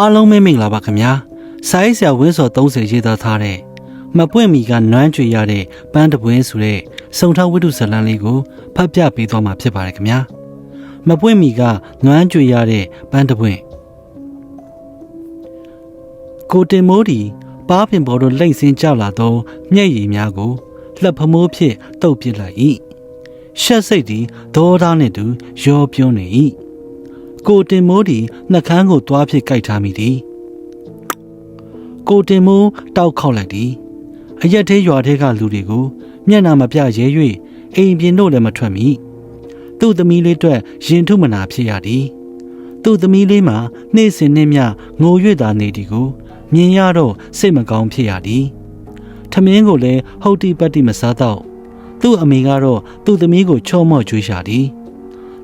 အားလုံးပဲမင်္ဂလာပါခင်ဗျာဆိုင်းဆရာဝင်းစော်30ရေးသားထားတဲ့မပွင့်မီကနွမ်းကြွေရတဲ့ပန်းတပွင်းဆိုတဲ့စုံထောက်ဝိတုဇလန်းလေးကိုဖတ်ပြပေးသွားမှာဖြစ်ပါတယ်ခင်ဗျာမပွင့်မီကနွမ်းကြွေရတဲ့ပန်းတပွင်းကိုတင်မိုးဒီပါးပင်ပေါ်တို့လိမ့်စင်းကြလာသောမျက်ရည်များကိုလက်ဖမိုးဖြင့်တုပ်ပစ်လိုက်၏ရှက်စိတ်သည်ဒေါသားနှင့်တူရောပြုံးနေ၏ ကိုတင်မိုးဒီနှကန်းကိုတွားဖြစ်ကြိုက်ထားမိသည်ကိုတင်မိုးတောက်ခေါက်လိုက်သည်အရက်သေးရွာသေးကလူတွေကိုမျက်နာမပြရဲ၍အိမ်ပြင်တို့လည်းမထွက်မိသူ့သမီးလေးအတွက်ရင်ထုမနာဖြစ်ရသည်သူ့သမီးလေးမှာနှိမ့်စင်နှင်းမြငို၍သာနေသည်ကိုမြင်ရတော့စိတ်မကောင်းဖြစ်ရသည်ထမင်းကိုလည်းဟုတ်တိပတ်တိမစားတော့သူ့အမေကတော့သူ့သမီးကိုချော့မော့ကြွေးရှာသည်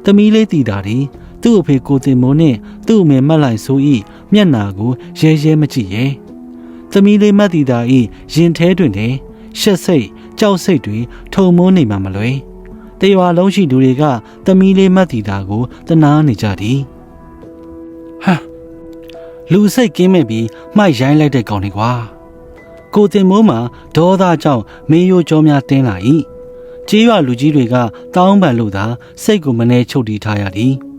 သမီးလေးတည်တာသည် သူ့အဖေကိုတင်မိုးနှင့်သူ့အမေမတ်လိုက်ဆို၏မျက်နာကိုရဲရဲမကြည့်ရဲသမီးလေးမတ်တည်တာ၏ရင်ထဲတွင်လည်းရှက်စိတ်ကြောက်စိတ်တွေထုံမိုးနေမှမလွယ်တရွာလုံးရှိသူတွေကသမီးလေးမတ်တည်တာကိုတနာနေကြသည်ဟမ်လူစိတ်ကင်းမဲ့ပြီးမှိုက်ရိုင်းလိုက်တဲ့ကောင်တွေကွာကိုတင်မိုးမှာဒေါသကြောင့်မေးရိုးကြောများတင်းလာ၏ကြေးရွာလူကြီးတွေကတောင်းပန်လို့သာစိတ်ကိုမနှဲချုပ်တီးထားရသည်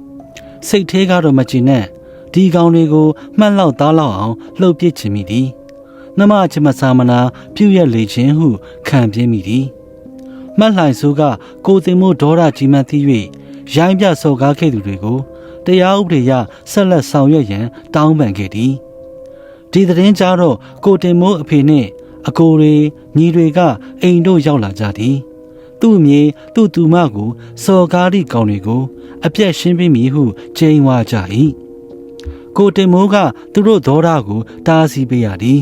စိတ်သေးကတော့မချင်နဲ့ဒီကောင်တွေကိုမှတ်လောက်သားလောက်အောင်လှုပ်ပစ်ချင်မိသည်နမချမစာမနာပြုတ်ရက်လေခြင်းဟုခံပြင်းမိသည်မှတ်လှိုင်ဆိုးကကိုတင်မို့ဒေါရကြီးမှန်းသိ၍ရိုင်းပြစော်ကားခဲ့သူတွေကိုတရားဥပဒေအရဆက်လက်ဆောင်ရွက်ရန်တောင်းပန်ခဲ့သည်ဒီသတင်းကြားတော့ကိုတင်မိုးအဖေနှင့်အကိုတွေညီတွေကအိမ်တို့ရောက်လာကြသည် သူ့အမြေသူ့သူမကိုစော်ကားသည့်ကောင်တွေကို အပြက်ရှင်းပြီးမည်ဟုကြိမ်ဝါကြ၏ကိုတင်မိုးကသူတို့ဒေါရကိုတားဆီးပေးရသည်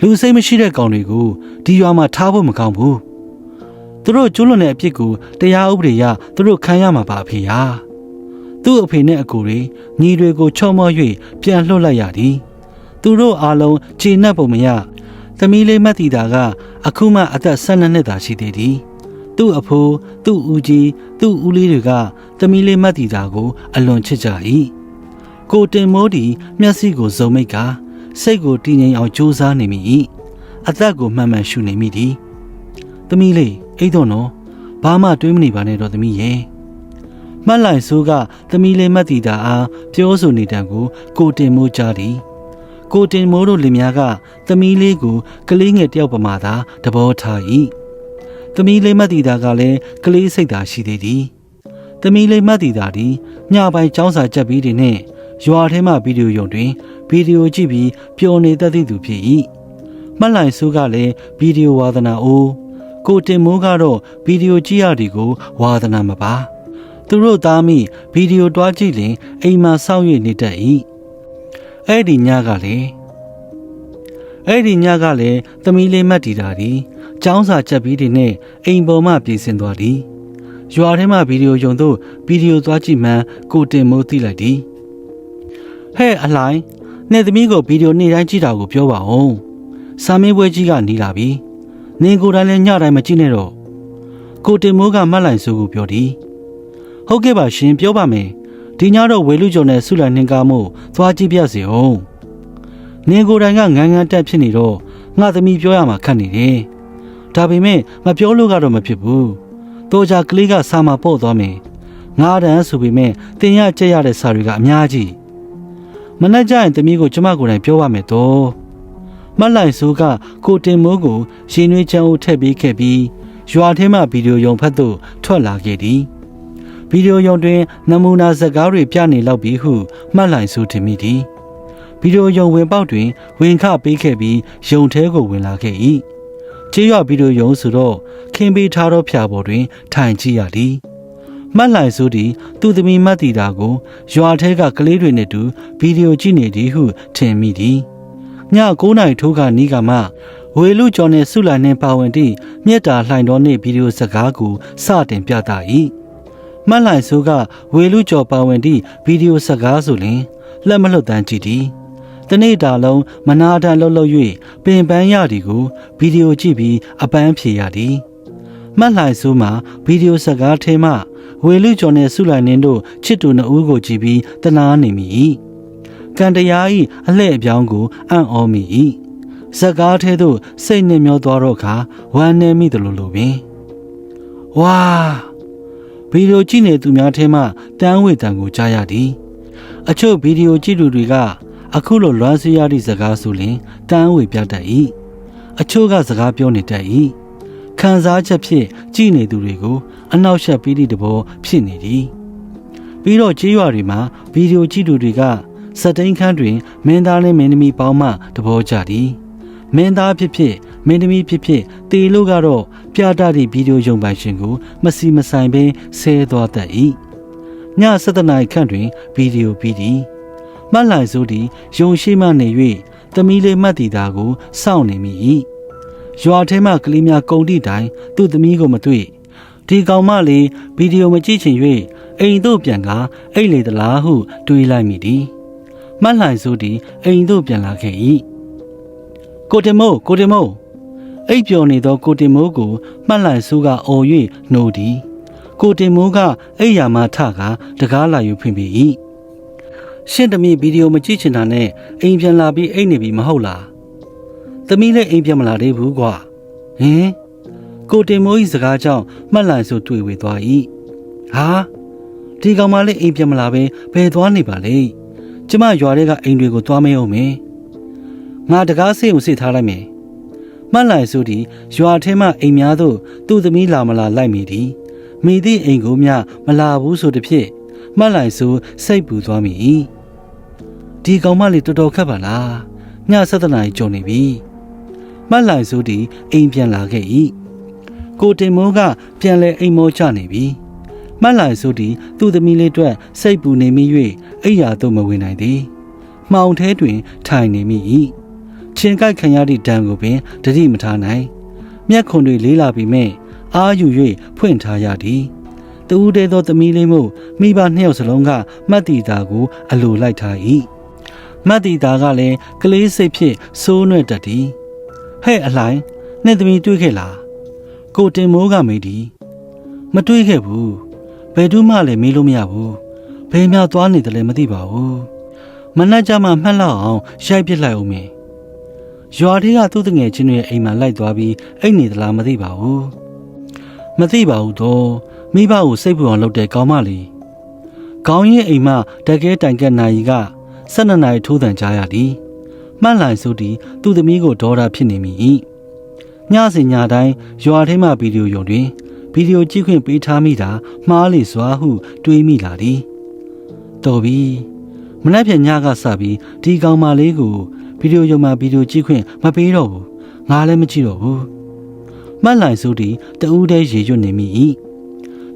လူစိတ်မရှိတဲ့ကောင်တွေကိုဒီရွာမှာထားဖို့မကောင်းဘူးသူတို့ကျွလွန်တဲ့အပြစ်ကိုတရားဥပဒေအရသူတို့ခံရမှာပါအဖေယာသူ့အဖေနဲ့အကိုတွေညီတွေကိုချော့မော့၍ပြန်လွှတ်လိုက်ရသည်သူတို့အားလုံးခြေနှက်ပုံမရသမီးလေးမတ်တီတာက အခုမှအသက်12နှစ်သာရှိသေးသည် သူ့အဖိုးသူ့ဦးကြီးသူ့ဦးလေးတွေကသမီးလေးမတ်တီတာကို အလွန်ချစ်ကြ၏ကိုတင်မိုးဒီမျက်စိကိုစုံမိတ်ကစိတ်ကိုတည်ငြိမ်အောင်ကြိုးစားနေမိ၏အသက်ကိုမှန်မှန်ရှုနေမိသည်သမီးလေးအိတ်တော့နော်ဘာမှတွေးမနေပါနဲ့တော့သမီးရဲ့မှတ်လိုက်ဆိုးကသမီးလေးမတ်တီတာအားပြောဆိုနေတံကို ကိုတင်မိုးကြားသည်ကိုတင်မိုးတို့လင်များကသမီးလေးကိုကလေးငယ်တယောက်ပမာသာတဘောထား၏ သမီးလေးမတ်တီတာကလည်းကလေးစိတ်သာရှိသေးသည်သမီးလေးမတ်တီတာသည်ညပိုင်းចောင်းစာကြက်ပြီးတွေနဲ့ရွာထဲမှဗီဒီယိုရုံတွင်ဗီဒီယိုကြည့်ပြီးပျော်နေတတ်သည့်သူဖြစ်၏မှတ်လိုက်ဆိုးကလည်းဗီဒီယိုဝါသနာအိုးကိုတင်မိုးကတော့ဗီဒီယိုကြည့်ရသည်ကိုဝါသနာမပါသူတို့သားမိဗီဒီယိုတွားကြည့်ရင်အိမ်မှာစောင့်ရနေတတ်၏အဲ့ဒီညကလည်းအဲ့ဒီညကလည်းသမီးလေးမတ်တီတာသည် ចောင်းစာချက်ပြီးတွေနဲ့အိမ်ပေါ်မှပြေးစင်သွားသည်ရွာထဲမှဗီဒီယိုယုံတို့ဗီဒီယိုသွားကြည့်မှန်းကိုတင်မိုးသိလိုက်သည်ဟဲ့အလှိုင်းနေသမီးကိုဗီဒီယိုနေ့တိုင်းကြည့်တာကိုပြောပါဦးစာမင်းပွဲကြီးကနေလာပြီနင်ကိုယ်တိုင်လည်းညတိုင်းမကြည့်နဲ့တော့ကိုတင်မိုးကမတ်လိုက်ဆိုကိုပြောသည်ဟုတ်ကဲ့ပါရှင်ပြောပါမယ်ဒီညတော့ဝေလူကျော်နဲ့ဆုလိုက်နှင်ကားမှုသွားကြည့်ပြစေအောင်နင်ကိုယ်တိုင်ကငန်းငန်းတက်ဖြစ်နေတော့ငါသမီးပြောရမှာခက်နေတယ် ဒါပေမဲ့မပြောလို့ကတော့မဖြစ်ဘူးတော့ကြကလေးကစာမပို့သွားမယ်ငါးတန်းဆိုပေမဲ့တင်ရကြက်ရတဲ့စာတွေကအများကြီးမနှက်ကြရင်သမီးကိုကျမကိုယ်တိုင်ပြောပါမယ်တော့မတ်လိုက်ဆိုးကကိုတင်မိုးကိုရှင်နွေးချမ်းဦးထည့်ပေးခဲ့ပြီးရွာထဲမှဗီဒီယိုရုံဖတ်သို့ထွက်လာခဲ့သည်ဗီဒီယိုရုံတွင်နမူနာဇာတ်ကားတွေပြနေလောက်ပြီဟုမှတ်လိုက်ဆိုထင်မိသည်ဗီဒီယိုရုံဝင်ပေါက်တွင် ဝင်ခပေးခဲ့ပြီးရုံထဲကိုဝင်လာခဲ့၏ ကျေးရွာဗီဒီယိုရုံဆိုတော့ခင်းပေးထားသောဖြာပေါ်တွင် ထိုင်ကြည့်ရသည်မှတ်လိုက်ဆိုသည်သူသမီးမတ်တီတာကိုရွာထဲကကလေးတွေနဲ့တူဗီဒီယိုကြည့်နေသည်ဟုထင်မိသည်ည9နာရီထိုးကနီးကမှဝေလူကျော်နှင့်ဆုလာနှင့်ပါဝင်သည့်မြက်တာလှိုင်တော်နှင့်ဗီဒီယိုစကားကိုစတင်ပြသ၏မှတ်လိုက်ဆိုကဝေလူကျော်ပါဝင်သည့်ဗီဒီယိုစကားဆိုလျှင်လက်မလွတ်တမ်းကြည့်သည် တနေ့တာလုံးမနာတန်လှုပ်လှုပ်၍ပင်ပန်းရသည်ကိုဗီဒီယိုကြည့်ပြီးအပန်းဖြေရသည်မှတ်လိုက်ဆိုမှဗီဒီယိုစကားထဲမှဝေလူကျော်နှင့်ဆုလိုက်နှင်းတို့ချစ်တူနှစ်ဦးကိုကြည့်ပြီးတနာနေမိ၏ကံတရားဤအလှဲ့အပြောင်းကိုအံ့ဩမိ၏ဇက်ကားထဲသို့စိတ်နှမျောသွားတော့အခါဝမ်းနည်းမိသလိုလိုပင်ဝါဗီဒီယိုကြည့်နေသူများထဲမှတန်းဝေတံကိုကြားရသည် အချို့ဗီဒီယိုကြည့်သူတွေက အခုလိုလွမ်းစီရသည့်စကားဆိုရင်တန်းဝေပြတတ်၏အချို့ကစကားပြောနေတတ်၏ခံစားချက်ဖြင့်ကြည်နေသူတွေကို အနောက်ရှက်ပြီးသည့်တဘောဖြစ်နေသည်ပြီးတော့ကြေးရွာတွေမှာဗီဒီယိုကြည့်သူတွေကစက်တိန်ခန်းတွင်မင်းသားနဲ့မင်းသမီးပေါင်းမှတဘောကြသည်မင်းသားဖြစ်ဖြစ်မင်းသမီးဖြစ်ဖြစ်တေလို့ကတော့ပြတာသည့်ဗီဒီယိုရုံပိုင်ရှင်ကိုမစီမဆိုင်ပင်ဆဲသွားတတ်၏ည7:00နာရီခန့်တွင်ဗီဒီယိုပြီးသည် မှတ်လိုက်စိုးသည်ယုံရှိမှနေ၍သမီးလေးမှတ်တီတာကိုစောင့်နေမိ၏ရွာထဲမှကလေးများကုံတိတိုင် သူ့သမီးကိုမတွေ့ဒီကောင်မလေးဗီဒီယိုမကြည့်ချင်၍အိမ်သို့ပြန်ကအိတ်လေသလားဟုတွေးလိုက်မိသည်မှတ်လိုက်စိုးသည်အိမ်သို့ပြန်လာခဲ့၏ကိုတင်မိုးကိုတင်မိုးအိပ်ပျော်နေသောကိုတင်မိုးကိုမှတ်လိုက်စိုးကအော်၍နှိုသည်ကိုတင်မိုးကအိပ်ယာမှထကတကားလာယူဖွင့်ပြီး၏ ရှင့်သမီးဗီဒီယိုမကြည့်ချင်တာနဲ့အိမ်ပြန်လာပြီးအိတ်နေပြီမဟုတ်လားသမီးလည်းအိမ်ပြန်မလာသေးဘူးကွာဟင်ကိုတင်မိုး၏စကားကြောင့်မှတ်လိုက်ဆိုတွေ့ဝေသွား၏ဟာဒီကောင်မလေးအိမ်ပြန်မလာဘဲဘယ်သွားနေပါလဲကျမရွာထဲကအိမ်တွေကိုသွားမအောင်မယ်ငါတကားစိတ်ကိုစစ်ထားလိုက်မယ်မှတ်လိုက်ဆိုသည်ရွာထဲမှအိမ်များသို့သူ့သမီးလာမလာလိုက်မိသည်မိသည့်အိမ်ကိုမျှမလာဘူးဆိုသည်ဖြင့်မှတ်လိုက်ဆိုစိတ်ပူသွားမိ၏ ဒီကောင်မလေးတော်တော်ခက်ပါလားည7နာရီကြုံနေပြီမှတ်လိုက်ဆိုသည်အိမ်ပြန်လာခဲ့၏ကိုတင်မိုးကပြန်လဲအိမ်မောချနေပြီမှတ်လိုက်ဆိုသည်သူ့သမီးလေးအတွက်စိတ်ပူနေမိ၍အိယာသို့မဝင်နိုင်သည်မှောင်ထဲတွင် ထိုင်နေမိ၏ချင်းကိုက်ခံရသည့်ဒဏ်ကိုပင်တတိမထားနိုင် မျက်ခွန်တွေလေးလာပြီးမြဲအာယူ၍ဖွင့်ထားရသည်တူးတဲသောသမီးလေးမို့မိဘနှစ်ယောက်စလုံးကမှတ်တီတာကိုအလိုလိုက်ထား၏ မှတ်တီတာကလည်းကလေးစိတ်ဖြင့်စိုးနွဲ့တတ်သည်ဟဲ့အလှိုင်းနှစ်သမီးတွေ့ခဲ့လားကိုတင်မိုးကမေးသည်မတွေ့ခဲ့ဘူးဘယ်သူမှလည်းမေးလို့မရဘူးဘယ်မှသွားနေတယ်လဲမသိပါဘူးမနှက်ကြမှာမှတ်လောက်အောင်ရိုက်ပစ်လိုက်အောင်မေရွာတွေကသူ့တငယ်ချင်းတွေအိမ်မှာလိုက်သွားပြီးအိတ်နေသလားမသိပါဘူးမသိပါဘူးတော့မိဘကိုစိတ်ပူအောင်လုပ်တဲ့ကောင်းမလေးကောင်းရင်အိမ်မှာတကယ်တိုင်ကက်နိုင်က 12နာရီထိုးတန်ကြရသည်မှတ်လိုက်ဆိုသည်သူ့သမီးကိုဒေါ်တာဖြစ်နေမိ၏ညစဉ်ညတိုင်းရွာထဲမှဗီဒီယိုရုံတွင်ဗီဒီယိုကြည့်ခွင့်ပေးထားမိတာမှားလေစွာဟုတွေးမိလာသည်တော်ပြီမနေ့ပြန်ညကစပြီးဒီကောင်မလေးကိုဗီဒီယိုရုံမှာဗီဒီယိုကြည့်ခွင့်မပေးတော့ဘူးငါလည်းမကြည့်တော့ဘူးမှတ်လိုက်ဆိုသည်တူးတဲ့ရေရွတ်နေမိ၏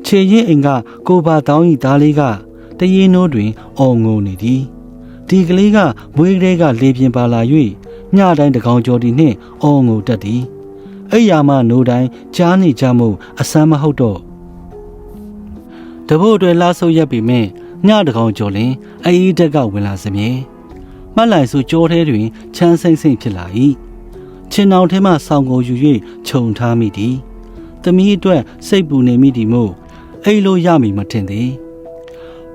ခြေရင်းအိမ်ကကိုပါတောင်းဤသားလေးကတရင်နိုးတွင်အော်ငိုနေသည် ဒီကလေးကမွေးကလေးကလေပြင်းပါလာ၍ညတိုင်းတကောင်ကျော်ဒီနှင့်အော်ငိုတတ်သည်အဲ့ရမှနိုးတိုင်းကြားနေကြမှုအစမ်းမဟုတ်တော့တဘို့တွေလာဆုပ်ရက်ပြီမြင့်ညတကောင်ကျော်လင်အေးတက်ကဝင်လာစမြဲမှတ်လိုက်ဆိုကြောထဲတွင်ချမ်းစိမ့်စိမ့်ဖြစ်လာ၏ချင်းအောင်ထဲမှဆောင်းကိုယူ၍ခြုံထားမိသည်သမီးအတွက်စိတ်ပူနေမိသည်မို့အိလိုရမည်မထင်သည်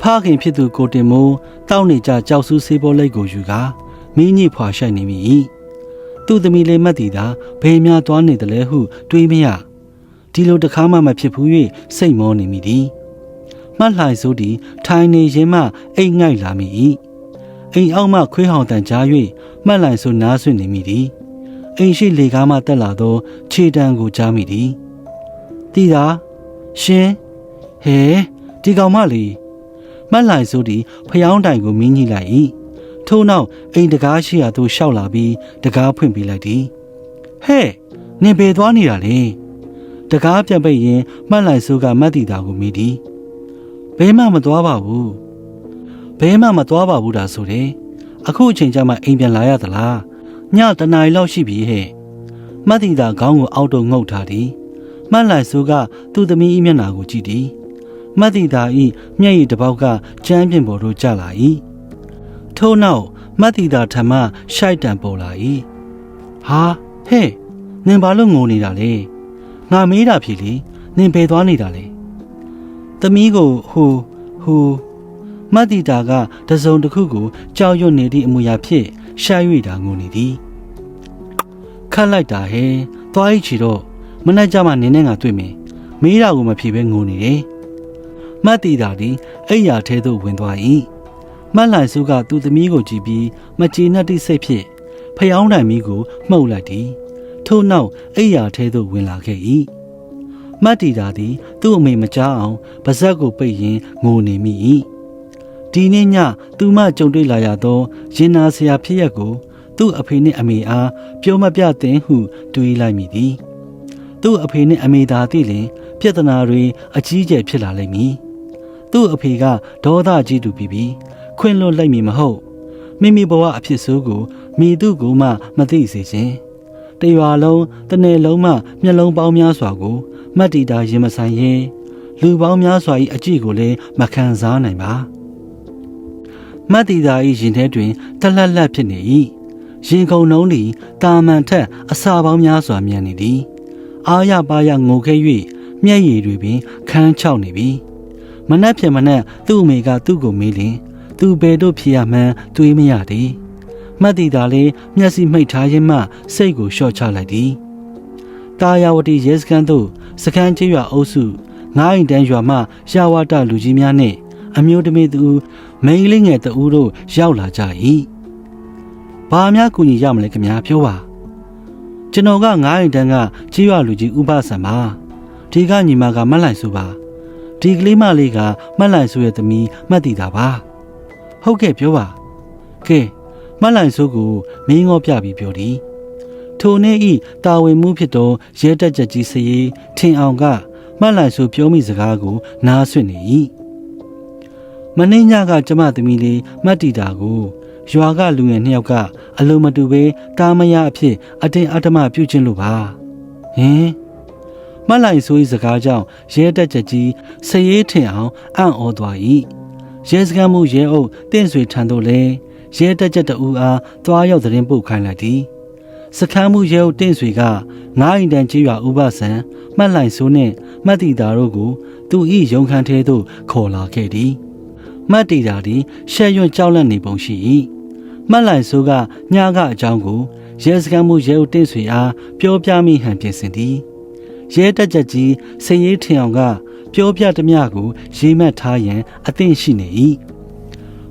ဖခင်ဖြစ်သူကိုတင်မိုးတောက်နေကြကြောက်ဆူးဆေးဘောလိတ်ကိုယူကာမင်းကြီးဖွာရှိုက်နေမိ၏သူ့သမီးလေးမတ်တီသာဘယ်များသွားနေတယ်လဲဟုတွေးမရဒီလိုတခါမှမဖြစ်ဘူး၍စိတ်မောနေမိသည်မှတ်လှိုင်စိုးသည်ထိုင်နေရင်မှအိမ်ငိုက်လာမိ၏အိမ်အောက်မှခွေးဟောင်တန်ကြား၍မှတ်လှိုင်စိုးနားဆွနေမိသည်အိမ်ရှိလေကားမှတက်လာသော ခြေတံကိုကြားမိသည်တီသာရှင်ဟဲဒီကောင်မလေး မှတ်လှိုင်စိုးသည်ဖျောင်းတိုင်ကိုမင်းကြီးလိုက်၏ထို့နောက်အိမ်တကားရှိရာသို့ရှောက်လာပြီးတကားဖွင့်ပေးလိုက်သည်ဟဲ့နင်ဘယ်သွားနေတာလဲတကားပြန်ပိတ်ရင်မှတ်လိုက်စိုးကမတ်တီတာကိုမိသည်ဘဲမှမသွားပါဘူးဘဲမှမသွားပါဘူးဒါဆိုတယ်အခုအချိန်ကျမှအိမ်ပြန်လာရသလားညတနာရီလောက်ရှိပြီဟဲ့မတ်တီတာခေါင်းကိုအောက်တုံငုတ်ထားသည်မှတ်လိုက်စိုးကသူ့သမီး၏မျက်နှာကိုကြည့်သည် မတ်တီတာ၏မျက်ရည်တစ်ပေါက်ကကျမ်းပြင်ပေါ်သို့ကျလာ၏ထို့နောက်မတ်တီတာထမရှိုက်တံပေါ်လာ၏ဟာဟဲ့နင်ဘာလို့ငိုနေတာလဲငါမေးတာဖြစ်လေနင်ဘယ်သွားနေတာလဲသမီးကိုဟိုဟိုမတ်တီတာကတစုံတစ်ခုကိုကြောက်ရွံ့နေသည့်အမူအရာဖြင့်ရှာ၍တာငိုနေသည်ခတ်လိုက်တာဟဲသွားအိတ်ချီတော့မနေ့ကမှနင်းနဲ့ငါတွေ့မယ်မေးတာကိုမဖြေဘဲငိုနေတယ် မတ်တီတာသည်အိယာထဲသို့ဝင်သွား၏မတ်လိုင်စုကသူ့သမီးကိုကြည့်ပြီးမကြေနပ်သည့်စိတ်ဖြင့်ဖျောင်းတိုင်မီကိုမှုတ်လိုက်သည်ထို့နောက်အိယာထဲသို့ဝင်လာခဲ့၏မတ်တီတာသည် သူ့အမေမကြားအောင်ပါဇက်ကိုပိတ်ရင်းငိုနေမိ၏ဒီနေ့ညသူမကြုံတွေ့လာရသောရင်နာစရာဖြစ်ရက်ကို သူ့အဖေနှင့်အမေအားပြောမပြသင်ဟုတွေးလိုက်မိသည်သူ့အဖေနှင့်အမေသာသိလျင်ပြဿနာတွေအကြီးအကျယ်ဖြစ်လာလိမ့်မည် သူ့အဖေကဒေါသကြီးသူပြီးပြီးခွင့်လွတ်လိုက်မည်မဟုတ်မိမိဘဝအဖြစ်ဆိုးကိုမိသူကိုမှမသိစေခြင်းတရွာလုံးတစ်နယ်လုံးမှမျက်လုံးပေါင်းများစွာကိုမတ်တီတာရင်မဆိုင်ရင်လူပေါင်းများစွာ၏အကြည့်ကိုလည်းမခံစားနိုင်ပါမတ်တီတာ၏ရင်ထဲတွင်တလက်လက်ဖြစ်နေ၏ရင်ခုန်နှုံးသည်တာမန်ထက်အစာပေါင်းများစွာမြန်နေသည်အားရပါရငိုခဲ့၍မျက်ရည်တွေပင်ခန်းချောက်နေပြီ မနှက်ဖြစ်မနှက်သူ့အမေကသူ့ကိုမေးလျင်သူဘယ်တို့ဖြစ်ရမှန်းတွေးမရသည်မတ်တီတာလည်းမျက်စိမှိတ်ထားရင်းမှစိတ်ကိုလျှော့ချလိုက်သည်တာယာဝတီရဲစခန်းသို့စခန်းကျေးရွာအုပ်စုငားအိမ်တန်းရွာမှရှာဝတလူကြီးများနှင့် အမျိုးသမီးသူမိန်းကလေးငယ်တဦးတို့ရောက်လာကြ၏ဘာများကူညီရမလဲခင်ဗျာပြောပါကျွန်တော်ကငားအိမ်တန်းကကျေးရွာလူကြီးဥပဆံပါဒီကညီမကမတ်လိုက်ဆိုပါ ဒီကလေးမလေးကမတ်လိုက်ဆိုရဲ့သမီးမှတ်တည်တာပါဟုတ်ကဲ့ပြောပါကဲမတ်လိုက်ဆိုကိုမင်းငေါပြပြီးပြောသည်ထိုနေ့ဤတာဝန်မှုဖြစ်သောရဲတက်ချက်ကြီးစရေးထင်အောင်ကမတ်လိုက်ဆိုပြောမိစကားကို နားဆွင့်နေ၏မနေ့ညကကျမသမီးလေးမတ်တီတာကိုရွာကလူငယ်နှစ်ယောက်ကအလုံးမတူပဲတာမယအဖြစ်အတင်းအဓမ္မပြုခြင်းလို့ပါဟင် မတ်လိုက်ဆို၏စကားကြောင့်ရဲတက်ချက်ကြီးစရေးထင်အောင်အံ့ဩသွား၏ရဲစခန်းမှုရဲအုပ်တင့်ဆွေထံသို့လည်းရဲတက်ချက်တအူအားသွားရောက်သတင်းပို့ခိုင်းလိုက်သည်စခန်းမှုရဲအုပ်တင့်ဆွေကငားအိမ်တန်ကြီးရွာဥပဆံမှတ်လိုက်ဆိုနှင့်မှတ်တီတာတို့ကိုသူ၏ရုံခန်းထဲသို့ခေါ်လာခဲ့သည်မှတ်တီတာသည်ရှက်ရွံ့ကြောက်လန့်နေပုံရှိ၏မှတ်လိုက်ဆိုကညကအကြောင်းကိုရဲစခန်းမှုရဲအုပ်တင့်ဆွေအားပြောပြမိဟန်ပြင်ဆင်သည် ရဲတက်ချက်ကြီးစည်ရေးထင်အောင်က ပြောပြသမျှကိုရေးမှတ်ထားရန်အသင့်ရှိနေ၏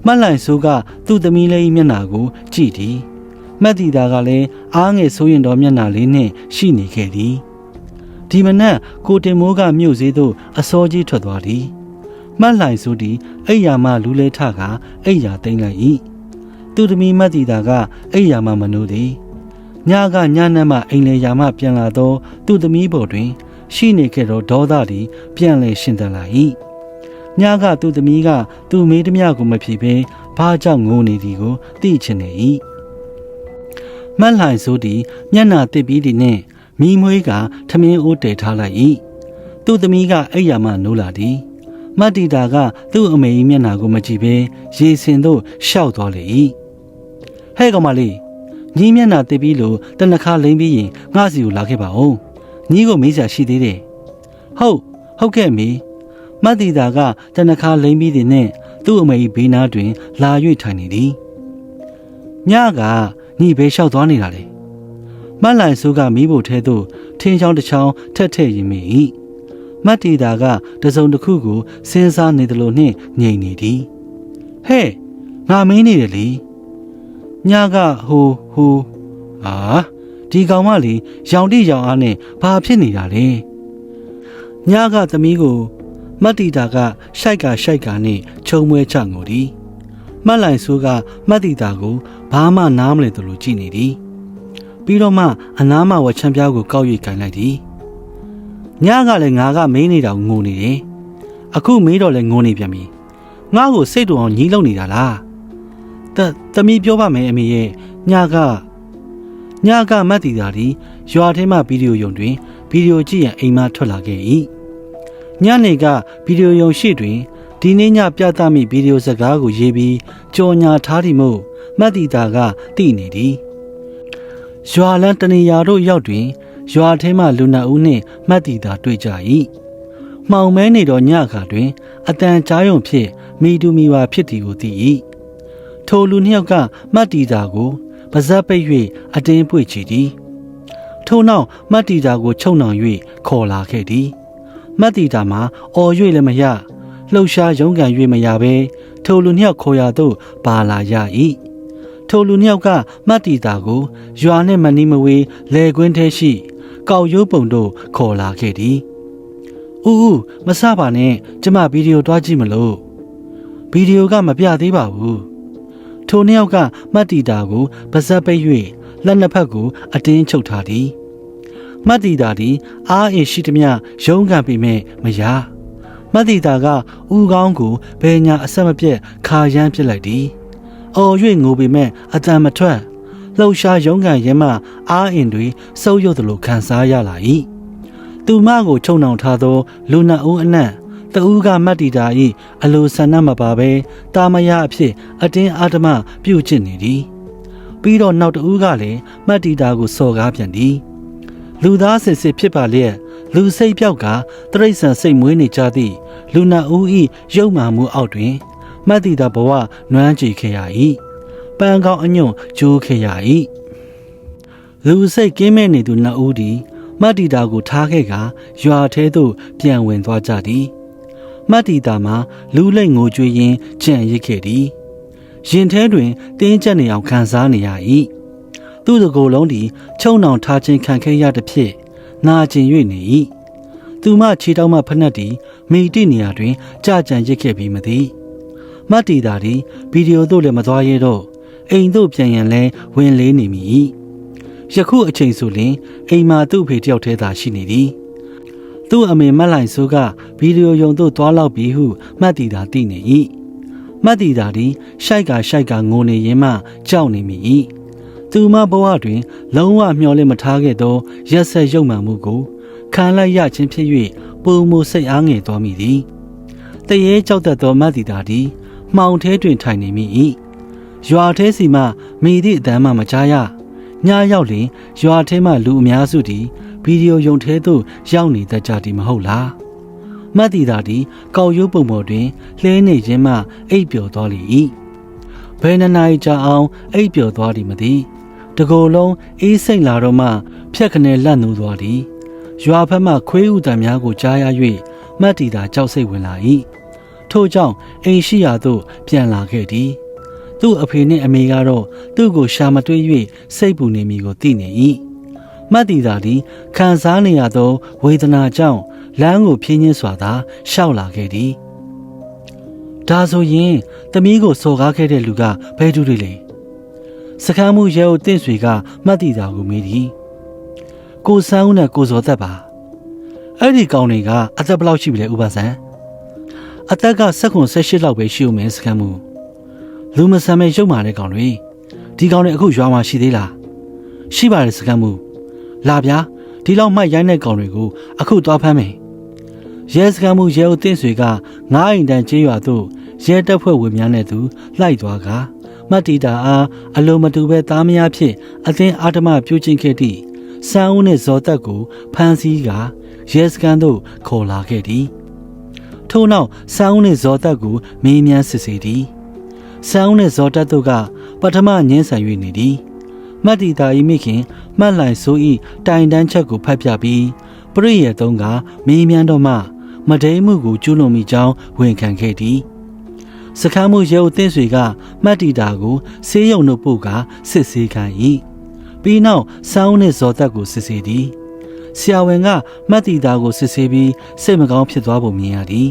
မှတ်လိုက်ဆိုကသူ့သမီးလေးမျက်နှာကို ကြည့်သည်မှတ်တီတာကလည်းအားငယ်ဆိုရင်တော်မျက်နှာလေးနှင့်ရှိနေခဲ့သည်ဒီမနက်ကိုတင်မိုးကမြို့စည်းသို့အစောကြီးထွက်သွားသည်မှတ်လိုက်ဆိုသည်အိယာမလူလဲထကအိယာသိမ့်လိုက်၏သူသမီးမှတ်တီတာကအိယာမမနိုးသည် ညကညနက်မှအိမ်လေယာမှပြန်လာသောသူ့သမီးပေါ်တွင် ရှိနေခဲ့သောဒေါသသည်ပြန်လည်ရှင်သန်လာ၏ညကသူ့သမီးကသူ့မေးသည်များကိုမဖြေဘဲဘာကြောင့်ငိုနေသည်ကိုသိချင်နေ၏မတ်လှိုင်ဆိုသည်မျက်နာတစ်ပြီးသည်နှင့်မိမွေးကထမင်းအိုးတည်ထားလိုက်၏သူ့သမီးကအိယာမှနိုးလာသည်မတ်တီတာကသူ့အမေကြီးမျက်နာကိုမကြည့်ဘဲရေစင်သို့ရှောက်သွားလေ၏ဟဲ့ကောင်မလေး ညီမျက်နှာတစ်ပြီးလို့တနခါလိမ့်ပြီးရင်ငါစီကိုလာခဲ့ပါဦးညီကိုမေးစရာရှိသေးတယ်ဟုတ်ဟုတ်ကဲ့မေမတ်တီတာကတနခါလိမ့်ပြီးတဲ့နဲ့သူ့အမေဘေးနားတွင် လာ၍ထိုင်နေသည်ညကညီဘဲလျှောက်သွားနေတာလေမတ်လိုက်ဆိုးကမိဖို့ထဲသို့ထင်းချောင်းတစ်ချောင်းထက်ထည့်ရင်မိ၏မတ်တီတာကတစုံတစ်ခုကိုစဉ်းစားနေတယ်လို့နှင့်ငြိမ်နေသည်ဟဲ့ငါမင်းနေတယ်လေညကဟို ဟိုအာဒီကောင်မလေးရောင်တိရောင်အားနဲ့ဘာဖြစ်နေတာလဲညကသမီးကိုမတ်တီတာကရှိုက်ကရှိုက်ကနဲ့ခြုံမွဲချငိုသည်မှတ်လိုက်ဆိုးကမတ်တီတာကိုဘာမှနားမလည်သလိုကြည့်နေသည်ပြီးတော့မှအနားမှဝချမ်းပြားကိုကောက်၍ကန်လိုက်သည်ညကလည်းငါကမင်းနေတာငိုနေတယ်အခုမေးတော့လည်းငိုနေပြန်ပြီငါ့ကိုစိတ်တူအောင်ညီးလုံနေတာလား တသမီးပြောပါမယ်အမေရဲ့ညကညကမတ်တီတာဒီရွာထဲမှာဗီဒီယိုယုံတွင်ဗီဒီယိုကြည့်ရန်အိမ်မထွက်လာခဲ့၏ညနေကဗီဒီယိုယုံရှိတွင်ဒီနေ့ညပြသမိဗီဒီယိုစကားကိုရေးပြီးကြော်ညာထားသည်မို့မတ်တီတာကသိနေသည်ရွာလန်းတနေရာတို့ရောက်တွင်ရွာထဲမှလူနာဦးနှင့်မတ်တီတာတွေ့ကြ၏မှောင်မဲနေသောညခါတွင်အတန်ကြားယုံဖြင့်မိတူမိပါဖြစ်သည်ကိုသိ၏ ထိုလူနှစ်ယောက်ကမတ်တီတာကိုပါဇက်ပိတ်၍အတင်းပွေချီသည်ထို့နောက်မတ်တီတာကိုချုံနှောင်၍ခေါ်လာခဲ့သည်မတ်တီတာမှာအော်၍လည်းမရလှုပ်ရှားရုန်းကန်၍မရဘဲထိုလူနှစ်ယောက်ခေါ်ရသို့ပါလာရ၏ထိုလူနှစ်ယောက်ကမတ်တီတာကိုရွာနှင့်မနီးမဝေးလဲကွင်းထဲရှိကောက်ရိုးပုံတို့ခေါ်လာခဲ့သည်။ဦးဦးမစပါနဲ့ကျမဗီဒီယိုတွားကြည့်မလို့ဗီဒီယိုကမပြသေးပါဘူး။ ထိုနှစ်ယောက်ကမတ်တီတာကိုပါဇက်ပိတ်၍လက်နှစ်ဖက်ကိုအတင်းချုပ်ထားသည်။မတ်တီတာသည်အားအင်ရှိသမျှရုန်းကန်ပေမဲ့မရ။မတ်တီတာကဦးကောင်းကိုဘယ်ညာအဆက်မပြတ်ခါရမ်းပစ်လိုက်သည်။အော်၍ငိုပေမဲ့အတန်မထွက်လှုပ်ရှားရုန်းကန်ရဲမှအားအင်တွေစုပ်ယုပ်သလိုခံစားရလာ၏သူမကိုချုံနှောင်ထားသောလူနှစ်ဦးအနက် တဦးကမတ်တီတာ၏အလိုဆန္ဒမပါဘဲတာမယအဖြစ် အတင်းအာဓမပြုတ်ကျင့်နေသည်ပြီးတော့နောက်တဦးကလည်းမတ်တီတာကိုစော်ကားပြန်သည်လူသားစစ်စစ်ဖြစ်ပါလျက်လူစိတ်ပြောက်ကတရိษံစိတ်မွေးနေကြသည့်လူနာဦး၏ရုပ်မာမှုအောက်တွင်မတ်တီတာဘဝနွမ်းကြည်ခဲ့ရ၏ပန်းကောင်းအညွန့်ကျိုးခဲ့ရ၏လူစိတ်ကင်းမဲ့နေသူနှစ်ဦးသည်မတ်တီတာကိုထားခဲ့ကရွာထဲသို့ပြန်ဝင်သွားကြသည် မတ်တီတာမှာလူလိတ်ငိုကြွေးရင်းကြံ့ရစ်ခဲ့သည်ရင်ထဲတွင်တင်းကျပ်နေအောင်ခံစားနေရ၏သူ့စကိုယ်လုံးသည်ချုံနှောင်ထားခြင်းခံခဲ့ရသည်ဖြင့်နာကျင်၍နေ၏သူမခြေတောက်မှဖက်နှက်သည်မိတိနေရာတွင်ကြကြံရစ်ခဲ့ပြီးမသည်မတ်တီတာသည်ဗီဒီယိုသို့လည်းမသွားရတော့အိမ်သို့ပြန်ရန်လဲဝင်လေးနေမိ၏ယခုအချိန်ဆိုရင်အိမ်မှာသူ့ဖေတယောက်တည်းသာရှိနေသည် သူ့အမေမက်လိုက်ဆိုးကဗီဒီယိုယုံသို့သွားလောက်ပြီးဟုမှတ်တီတာသိနေ၏မှတ်တီတာသည်ရှိုက်ကရှိုက်ကငိုနေရင်မှကြောက်နေမိ၏သူမဘဝတွင် လုံးဝမျှော်လင့်မထားခဲ့သောရက်ဆက်ရုပ်မှန်မှုကိုခံလိုက်ရခြင်းဖြစ်၍ပုံမစိတ်အားငယ်သွားမိသည်တရေကြောက်တတ်သောမတ်တီတာသည်မှောင်ထဲတွင်ထိုင်နေမိ၏ရွာထဲစီမှမိသည့်အတမ်းမှမကြားရညရောက်လင်ရွာထဲမှလူအများစုသည် ဗီဒီယိုယုံထဲသို့ရောက်နေတတ်ကြသည်မဟုတ်လားမတ်တီတာသည်ကောက်ရိုးပုံပေါ်တွင်လှဲနေခြင်းမှအိပ်ပျော်သွားလေ၏ဘယ်နှစ်နာရီကြာအောင်အိပ်ပျော်သွားသည်မသိတကိုယ်လုံးအေးစိတ်လာတော့မှဖြက်ခနဲလန့်နူးသွားသည်ရွာဖက်မှခွေးဥတံများကိုကြားရ၍မတ်တီတာကြောက်စိတ်ဝင်လာ၏ထို့ကြောင့်အိမ်ရှိရာသို့ပြန်လာခဲ့သည်သူ့အဖေနှင့်အမေကတော့သူ့ကိုရှာမတွေ့၍စိတ်ပူနေမိကိုသိနေ၏ မှတ်တည်သာသည်ခံစားနေရသောဝေဒနာကြောင့်လမ်းကိုဖြင်းချင်းစွာသာရှောက်လာခဲ့သည်ဒါဆိုရင်သမီးကိုစော်ကားခဲ့တဲ့လူကဘယ်သူတွေလဲစကမ်းမှုရဲကိုတင့်ဆွေကမှတ်တည်သာကိုမေးသည်ကိုစန်းဦးနဲ့ကိုစော်သက်ပါအဲ့ဒီကောင်တွေကအသက်ဘယ်လောက်ရှိပြီလဲဥပဆန်းအသက်က၁၇၁၈လောက်ပဲရှိဦးမယ်စကမ်းမှုလူမဆန်မဲ့ရုပ်မာတဲ့ကောင်တွေဒီကောင်တွေအခုရွာမှာရှိသေးလားရှိပါတယ်စကမ်းမှု လာဗျာဒီလောက်မှိုက်ရိုင်းတဲ့ကောင်တွေကိုအခုသွားဖမ်းမယ်ရဲစကမ်းမှုရဲဦးတင့်ဆွေကငားအိမ်တန်ကျေးရွာသို့ရဲတပ်ဖွဲ့ဝင်များနဲ့သူလိုက်သွားကမတ်တီတာအားအလိုမတူပဲသားမယားဖြစ်အသင်းအာဓမပြုချင်းခဲ့သည့်စန်းဦးနှင့်ဇော်သက်ကိုဖမ်းဆီးကရဲစခန်းသို့ခေါ်လာခဲ့သည်ထို့နောက်စန်းဦးနှင့်ဇော်သက်ကိုမေးမြန်းစစ်ဆေးသည်ဆန်းဦးနှင့်ဇော်တက်တို့ကပထမငင်းဆန်၍နေသည် မတ်တီတာဤမိခင်မှတ်လိုက်ဆိုဤတိုင်တန်းချက်ကိုဖတ်ပြပြီးပရိယေသုံးကမေးမြန်းတော့မှမဒိမှုကိုကျူးလွန်မိကြောင်းဝန်ခံခဲ့သည်စခန်းမှုရဲဦးတင်းဆွေကမှတ်တီတာကိုဆေးရုံတို့ပို့ကစစ်ဆေးခံ၏ပြီးနောက်ဆောင်းနှင့်ဇော်သက်ကိုစစ်ဆေးသည်ဆရာဝန်ကမှတ်တီတာကိုစစ်ဆေးပြီးစိတ်မကောင်းဖြစ်သွားပုံမြင်ရသည်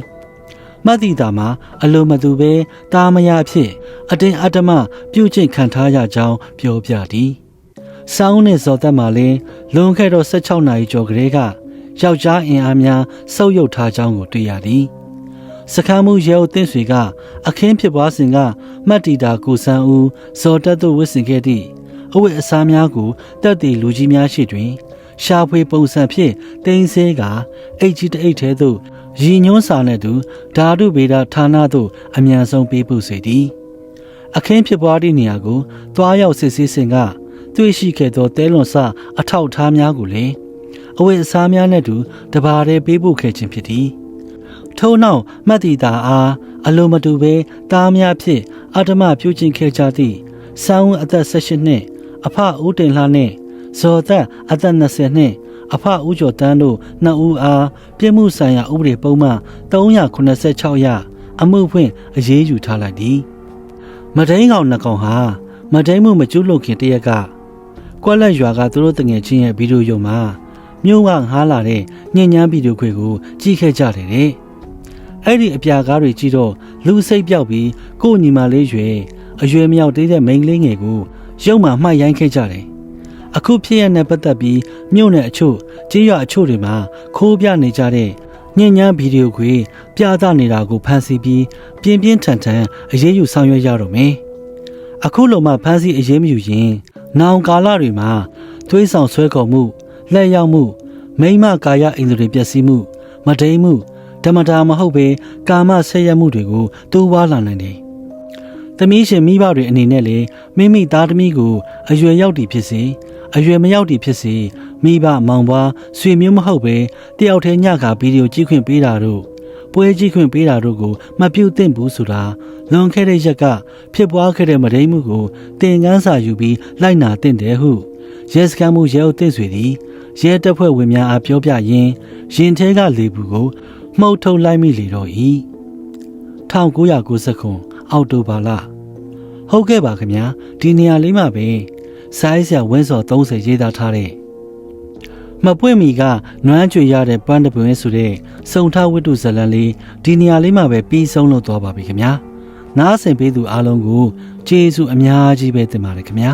မှတ်တည်တာမှာအလိုမတူပဲတာမယာဖြစ်အတင်းအတ္တမပြုတ်ကျင့်ခံထားရကြောင်းပြောပြသည်။ စောင်းနဲ့ဇော်သက်မှာလည်းလွန်ခဲ့တော့16နာရီကျော်ကလေးကယောက်ျားအင်အားများဆုပ်ယုပ်ထားကြောင်းကိုတွေ့ရသည်။စခန်းမှုရဲအုပ်တင်ဆွေကအခင်းဖြစ်ပွားစဉ်ကမှတ်တီတာကိုဆန်းဦးဇော်တက်တို့ဝစ်ဆင်ခဲ့သည့်အဝတ်အစားများကိုတက်တည်လူကြီးများရှိတွင် ရှာဖွေပုံစံဖြင့်တင်းဆဲကအိတ်ကြီးတအိတ်ထဲသို့ရည်ညွှန်းစာနဲ့သူဓာတုဗေဒဌာနသို့အမြန်ဆုံးပေးပို့စေသည်အခင်းဖြစ်ပွားသည့်နေရာကိုသွားရောက်စစ်ဆေးစဉ်က တွေ့ရှိခဲ့သောတဲလွန်စအထောက်ထားများကိုလည်းအဝတ်အစားများနဲ့တူတဘာတည်းပေးပို့ခဲ့ခြင်းဖြစ်သည်ထို့နောက်မှတ်တီတာအားအလိုမတူပဲတားများဖြင့်အတ္တမပြုကျင့်ခဲ့ကြသည့်ဆောင်းအသက်18နှစ်အဖဦးတင်လှနှင့်ဇော်သက်အသက်20နှစ်အဖဦးကျော်တန်းတို့နှစ်ဦးအားပြည်မှုဆိုင်ရာဥပဒေပုံမှန်386ရအမှုဖွင့်အရေးယူထားလိုက်သည် မဒိန်ကောင်နှစ်ကောင်ဟာမဒိန်မှုမကျူးလွန်ခင်တရက်က ကွက်လက်ရွာကသူတို့တငယ်ချင်းရဲ့ဗီဒီယိုရုံမှာမြို့ကငားလာတဲ့ညဉ့်ညမ်းဗီဒီယိုခွေကိုကြည့်ခဲ့ကြတယ်တဲ့အဲ့ဒီအပြာကားတွေကြည့်တော့လူစိတ်ပြောက်ပြီးကို့ညီမလေးရွယ်အရွယ်မရောက်သေးတဲ့မိန်းကလေးငယ်ကိုရုံမှမှတ်ရိုင်းခဲ့ကြတယ်။အခုဖြစ်ရတဲ့ပတ်သက်ပြီးမြို့နယ်အချို့ကြေးရွာအချို့တွေမှာခိုးပြနေကြတဲ့ညဉ့်ညမ်းဗီဒီယိုခွေပြသနေတာကိုဖန်ဆီးပြီးပြင်းပြင်းထန်ထန်အရေးယူဆောင်ရွက်ရတော့မယ်။အခုလိုမှဖန်ဆီးအရေးမယူရင် နောင်ကာလတွေမှာသွေးဆောင်ဆွဲခေါ်မှုလက်ရောက်မှု မိမကာယအိန္ဒြေပျက်စီးမှုမဒိန်မှုဓမ္မတာမဟုတ်ပဲကာမဆက်ရမှုတွေကိုတိုးပွားလာနိုင်တယ်။သမီးရှင်မိဘတွေအနေနဲ့လေမိမိသားသမီးကိုအရွယ်ရောက်တည်ဖြစ်စေအရွယ်မရောက်တည်ဖြစ်စေမိဘမောင်ပွားဆွေမျိုးမဟုတ်ပဲတယောက်တည်းညကဗီဒီယိုကြည့်ခွင့်ပေးတာတို့ ပွဲကြည့်ခွင့်ပေးတာတို့ကိုမပြုတ်သင့်ဘူးဆိုတာလွန်ခဲ့တဲ့ရက်ကဖြစ်ပွားခဲ့တဲ့မဒိန်မှုကိုတင်ကန်းစာယူပြီးလိုက်နာသင့်တယ်ဟုရဲစခန်းမှုရဲအုပ်သိဆွေသည်ရဲတပ်ဖွဲ့ဝင်များအားပြောပြရင်းရင်ထဲကလေဘူးကိုမှုတ်ထုတ်လိုက်မိလေတော့ဤ1990အောက်တိုဘာလဟုတ်ကဲ့ပါခင်ဗျာဒီနေရာလေးမှာပဲဆိုင်းဆရာဝင်းစော်30ရေးသားထားတဲ့ မပွင့်မီကနွမ်းကြွေရတဲ့ပန်းတပွင့်ဆိုတဲ့စုံထဝတ္ထုဇလံလေးဒီနေရာလေးမှာပဲပြီးဆုံးလို့သွားပါပြီခင်ဗျာနားဆင်ပေးသူအားလုံးကိုကျေးဇူးအများကြီးပဲတင်ပါတယ်ခင်ဗျာ